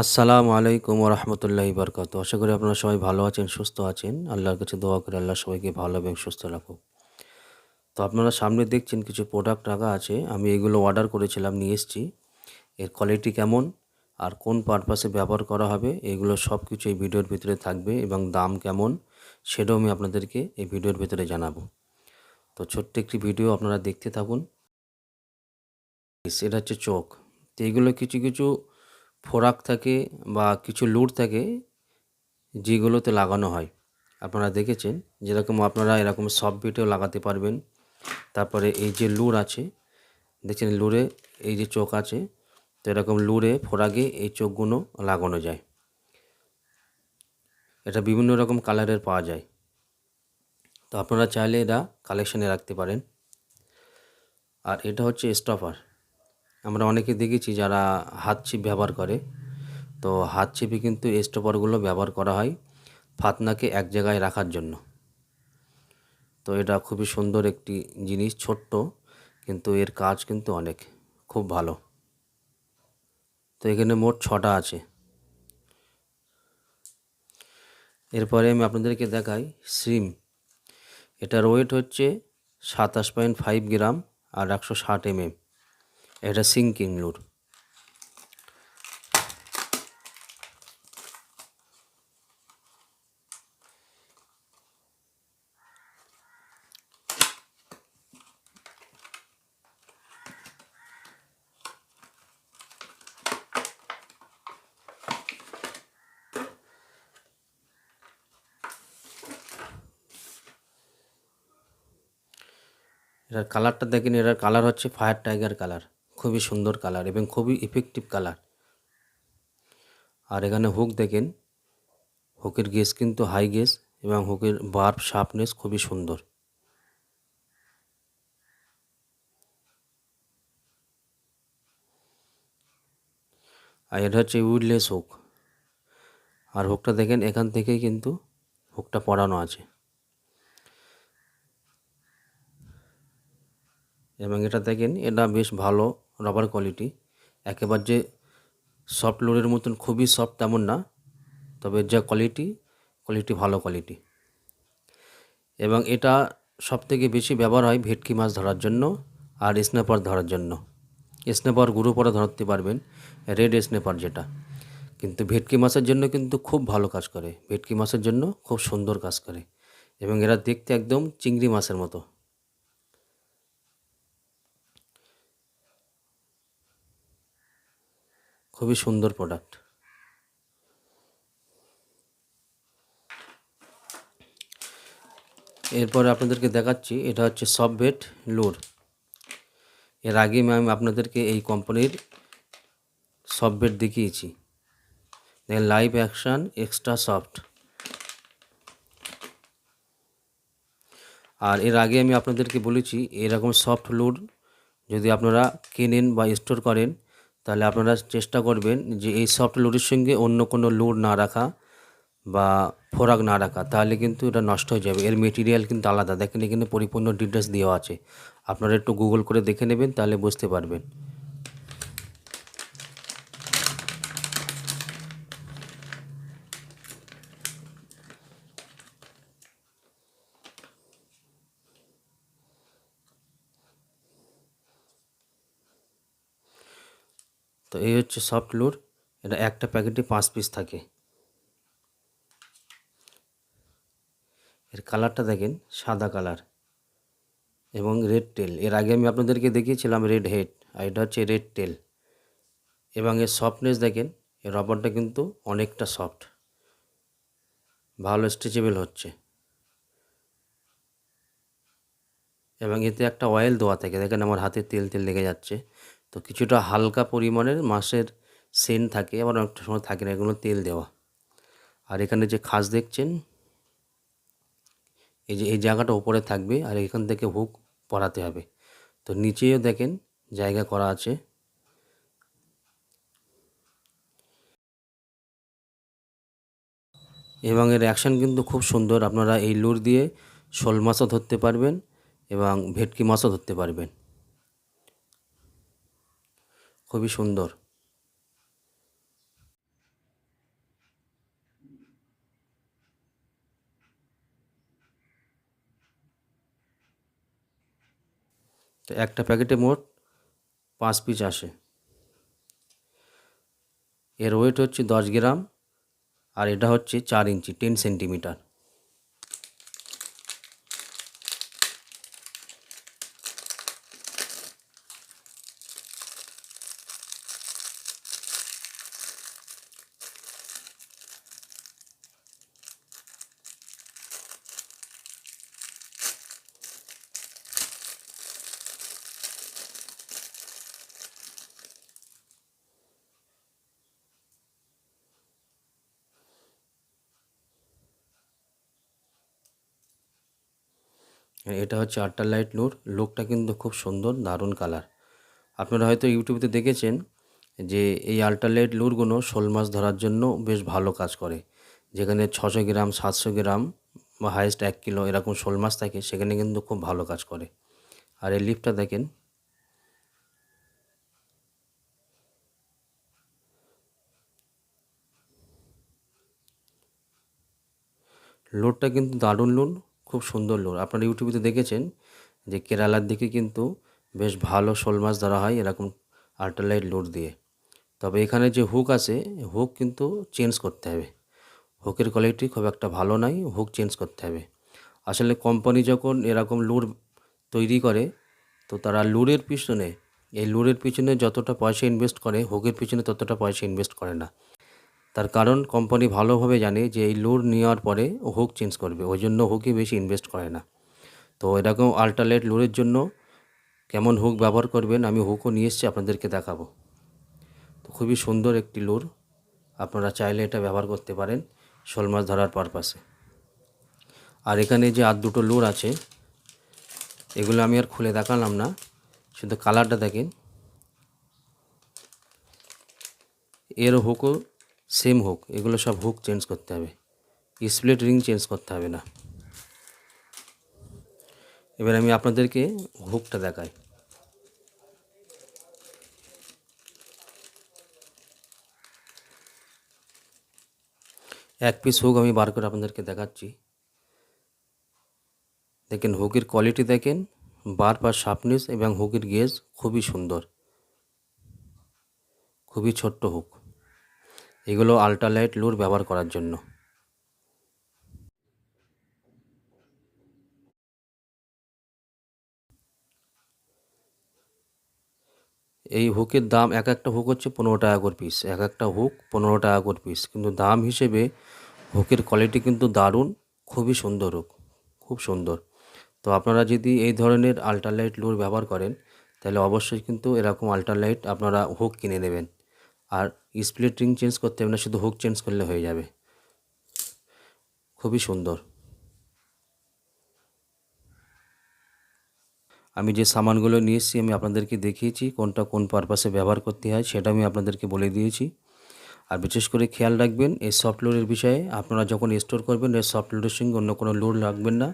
আসসালামু আলাইকুম রহমতুল্লাহি বরকাত। আশা করি আপনারা সবাই ভালো আছেন, সুস্থ আছেন। আল্লাহর কাছে দোয়া করে, আল্লাহ সবাইকে ভালো এবং সুস্থ রাখুক। তো আপনারা সামনে দেখছেন কিছু প্রোডাক্ট রাখা আছে। আমি এগুলো অর্ডার করেছিলাম, নিয়ে এসেছি। এর কোয়ালিটি কেমন? আর কোন পারপাসে ব্যবহার করা হবে? এগুলো সব কিছু এই ভিডিওর ভিতরে থাকবে এবং দাম কেমন? সেটাও আমি আপনাদেরকে এই ভিডিওর ভিতরে জানাব। তো ছোট্ট একটি ভিডিও আপনারা দেখতে থাকুন। এটা হচ্ছে চোখ। তো এগুলো কিছু কিছু ফোরাক থাকে বা কিছু লুট থাকে যেগুলোতে লাগানো হয়। আপনারা দেখেছেন যেরকম আপনারা এরকম সব বিটেও লাগাতে পারবেন। তারপরে এই যে লুর আছে, দেখছেন লুরে এই যে চোখ আছে, তো এরকম লুরে, ফোরাগে এই চোখগুলো লাগানো যায়। এটা বিভিন্ন রকম কালারের পাওয়া যায়। তো আপনারা চাইলে এটা কালেকশানে রাখতে পারেন। আর এটা হচ্ছে স্টপার আমরা অনেকে দেখেছি যারা হাত ছিপ ব্যবহার করে। তো হাত ছিপে কিন্তু স্টপারগুলো ব্যবহার করা হয় ফাতনাকে এক জায়গায় রাখার জন্য। তো এটা খুবই সুন্দর একটি জিনিস, ছোট্ট, কিন্তু এর কাজ কিন্তু অনেক, খুব ভালো। তো এখানে মোট ছটা আছে। এরপরে আমি আপনাদেরকে দেখাই সিম। এটার ওয়েট হচ্ছে সাতাশ পয়েন্ট ফাইভ গ্রাম আর একশো ষাট এমএম। এটা সিঙ্কিং লুর এটার কালারটা দেখেন এটার কালার হচ্ছে ফায়ার টাইগার কালার খুবই সুন্দর কালার এবং খুবই ইফেক্টিভ কালার। আর এখানে হুক দেখেন হুকের গেস কিন্তু হাই গেস এবং হুকের বার্ব শার্পনেস খুবই সুন্দর। আর এটা হচ্ছে উইডলেস হুক আর হুকটা দেখেন, এখান থেকেই কিন্তু হুকটা পড়ানো আছে। এবং এটা দেখেন, এটা বেশ ভালো রবার কোয়ালিটি একেবারে যে সফট লোডের মতন, খুবই সফট তেমন না, তবে যা কোয়ালিটি কোয়ালিটি ভালো কোয়ালিটি এবং এটা সব থেকে বেশি ব্যবহার হয় ভেটকি মাছ ধরার জন্য আর স্নেপার ধরার জন্য। স্নেপার গুরু পরে ধরতে পারবেন রেড স্নেপার যেটা। কিন্তু ভেটকি মাছের জন্য কিন্তু খুব ভালো কাজ করে। ভেটকি মাছের জন্য খুব সুন্দর কাজ করে। এবং এরা দেখতে একদম চিংড়ি মাছের মতো। খুবই সুন্দর প্রোডাক্ট এরপরে আপনাদেরকে দেখাচ্ছি, এটা হচ্ছে সবভেট লুর এর আগে আমি আপনাদেরকে এই কোম্পানির সবভেট দেখিয়েছি। লাইভ অ্যাকশান এক্সট্রা সফট আর এর আগে আমি আপনাদেরকে বলেছি, এরকম সফট লোড যদি আপনারা কেনেন বা স্টোর করেন তাহলে আপনারা চেষ্টা করবেন যে এই সফট লোডের সঙ্গে অন্য কোনো লোড না রাখা বা ফোরাক না রাখা, তাহলে কিন্তু এটা নষ্ট হয়ে যাবে। এর মেটেরিয়াল কিন্তু আলাদা। দেখেন এখানে পরিপূর্ণ ডিটেলস দেওয়া আছে। আপনারা একটু গুগল করে দেখে নেবেন, তাহলে বুঝতে পারবেন। তো এই হচ্ছে সফট লুর এটা একটা প্যাকেটে পাঁচ পিস থাকে। এর কালারটা দেখেন, সাদা কালার এবং রেড টেল এর আগে আমি আপনাদেরকে দেখিয়েছিলাম রেড হেড আর এটা হচ্ছে রেড টেল এবং এর সফটনেস দেখেন, এর রবারটা কিন্তু অনেকটা সফট ভালো স্ট্রেচেবল হচ্ছে। এবং এতে একটা অয়েল দেওয়া থাকে, দেখেন আমার হাতে তেল তেল লেগে যাচ্ছে। তো কিছুটা হালকা পরিমাণের মাছের সেন্ট থাকে, আবার অনেকটা সময় থাকে না, এগুলো তেল দেওয়া। আর এখানে যে খাস দেখছেন, এই যে, এই জায়গাটা ওপরে থাকবে, আর এখান থেকে হুক পরাতে হবে। তো নিচেও দেখেন, জায়গা করা আছে। এবং এর অ্যাকশান কিন্তু খুব সুন্দর, আপনারা এই লুর দিয়ে শোল মাছও ধরতে পারবেন এবং ভেটকি মাছও ধরতে পারবেন। খুবই সুন্দর। তো একটা প্যাকেটে মোট পাঁচ পিস আসে। এর ওয়েট হচ্ছে দশ গ্রাম আর এটা হচ্ছে চার ইঞ্চি টেন সেন্টিমিটার এটা হচ্ছে আটটা লাইট লুর লুকটা কিন্তু খুব সুন্দর, দারুণ কালার। আপনারা হয়তো ইউটিউবে দেখেছেন যে এই আল্ট্রালাইট লুরগুলো শোল মাছ ধরার জন্য বেশ ভালো কাজ করে। যেখানে ছশো গ্রাম, সাতশো গ্রাম বা হাইয়েস্ট এক কিলো এরকম শোল মাছ থাকে, সেখানে কিন্তু খুব ভালো কাজ করে। আর এই লিফটটা দেখেন। লোডটা কিন্তু দারুণ লোড খুব সুন্দর লোড আপনারা ইউটিউবে দেখেছেন যে কেরালার দিকে কিন্তু বেশ ভালো শোল মাছ ধরা হয় এরকম আল্ট্রালাইট লোড দিয়ে। তবে এখানে যে হুক আছে হুক কিন্তু চেঞ্জ করতে হবে। হুকের কোয়ালিটি খুব একটা ভালো নাই হুক চেঞ্জ করতে হবে। আসলে কোম্পানি যখন এরকম লুর তৈরি করে, তো তারা লুরের পিছনে, এই লুরের পিছনে যতটা পয়সা ইনভেস্ট করে হুকের পিছনে ততটা পয়সা ইনভেস্ট করে না। তার কারণ কোম্পানি ভালোভাবে জানে যে এই লুর নেওয়ার পরে হুক চেঞ্জ করবে, ওই জন্য হুকই বেশি ইনভেস্ট করে না। তো এরকম আল্ট্রালেট লুরের জন্য কেমন হুক ব্যবহার করবেন, আমি হুকও নিয়ে এসেছি, আপনাদেরকে দেখাবো। তো খুবই সুন্দর একটি লুর আপনারা চাইলে এটা ব্যবহার করতে পারেন শোল মাছ ধরার পারপাসে আর এখানে যে আর দুটো লুর আছে, এগুলো আমি আর খুলে দেখালাম না, শুধু কালারটা দেখেন। এর হুকও সেম হুক এগুলো সব হুক চেঞ্জ করতে হবে। স্প্লিট রিং চেঞ্জ করতে হবে না। এবার আমি আপনাদেরকে হুকটা দেখাই। এক পিস হুক আমি বার করে আপনাদেরকে দেখাচ্ছি। দেখেন হুকের কোয়ালিটি দেখেন বার পার শার্পনেস এবং হুকের গেজ খুবই সুন্দর। খুবই ছোট্ট হুক এগুলো আল্ট্রালাইট লুর ব্যবহার করার জন্য। এই হুকের দাম এক একটা হুক হচ্ছে পনেরো টাকা করে পিস এক একটা হুক পনেরো টাকা করে পিস কিন্তু দাম হিসেবে হুকের কোয়ালিটি কিন্তু দারুণ, খুবই সুন্দর হুক, খুব সুন্দর। তো আপনারা যদি এই ধরনের আল্ট্রালাইট লুর ব্যবহার করেন, তাহলে অবশ্যই কিন্তু এরকম আল্ট্রালাইট আপনারা হুক কিনে নেবেন। আর স্প্লিট রিং চেঞ্জ করতে হবে না, শুধু হুক চেঞ্জ করলে হয়ে যাবে। খুবই সুন্দর। আমি যে সামানগুলো নিয়ে এসেছি আমি আপনাদেরকে দেখিয়েছি, কোনটা কোন পারপাসে ব্যবহার করতে হয়, সেটা আমি আপনাদেরকে বলে দিয়েছি। আর বিশেষ করে খেয়াল রাখবেন, এই সফট লোডের বিষয়ে আপনারা যখন স্টোর করবেন, এই সফট লোডের সঙ্গে অন্য কোনো লোড রাখবেন না।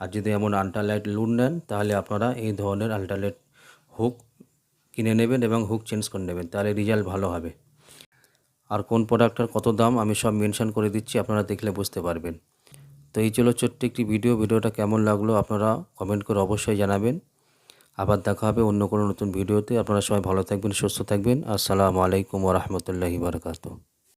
আর যদি এমন আল্ট্রালাইট লোড নেন, তাহলে আপনারা এই ধরনের আল্ট্রালাইট হুক কিনে নেবেন এবং হুক চেঞ্জ করে নেবেন, তাহলে রেজাল্ট ভালো হবে। আর কোন প্রোডাক্টটার কত দাম, আমি সব মেনশান করে দিচ্ছি, আপনারা দেখলে বুঝতে পারবেন। তো এই চলো ছোট্ট একটি ভিডিও ভিডিওটা কেমন লাগল আপনারা কমেন্ট করে অবশ্যই জানাবেন। আবার দেখা হবে অন্য কোনো নতুন ভিডিওতে আপনারা সবাই ভালো থাকবেন, সুস্থ থাকবেন। আসসালামু আলাইকুম রহমতুল্লাহি বারকাতু